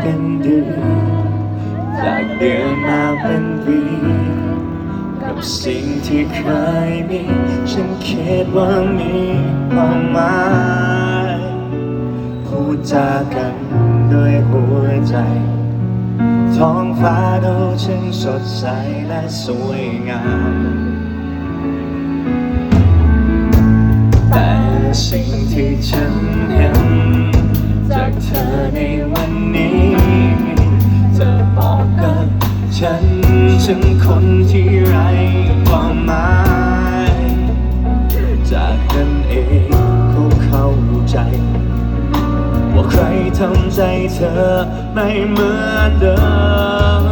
เป็นเดือนจากเดือนมาเป็นวีกับสิ่งที่เคยมี ฉันคิดว่ามีความหมายพูดจากันด้วยหัวใจ ท้องฟ้าดูช่างสดใสและสวยงาม แต่สิ่งที่ฉันเห็น ฉันฉันคนที่ไร้ความหมาย จากกันเองก็เข้าใจ ว่าใครทำใจเธอไม่เหมือนเดิม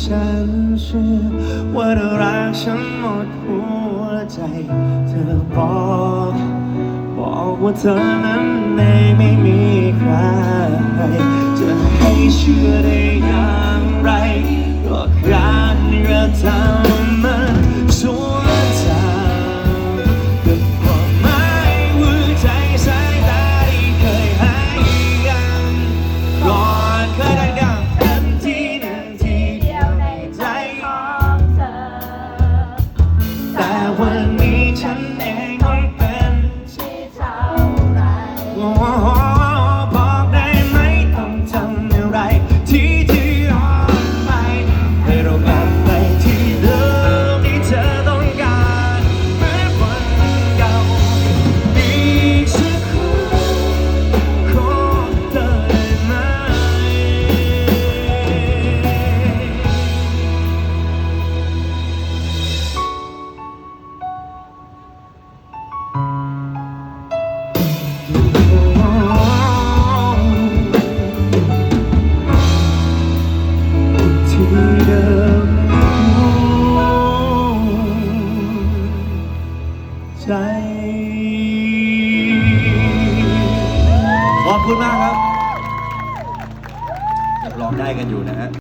ฉันเชื่อว่าเธอรักฉันหมดหัวใจ เธอบอก บอกว่าเธอนั้นในไม่มีใครจะให้เชื่อได้ยัง ที่เดิมใจ ขอบคุณมากครับยังร้องได้กันอยู่นะฮะ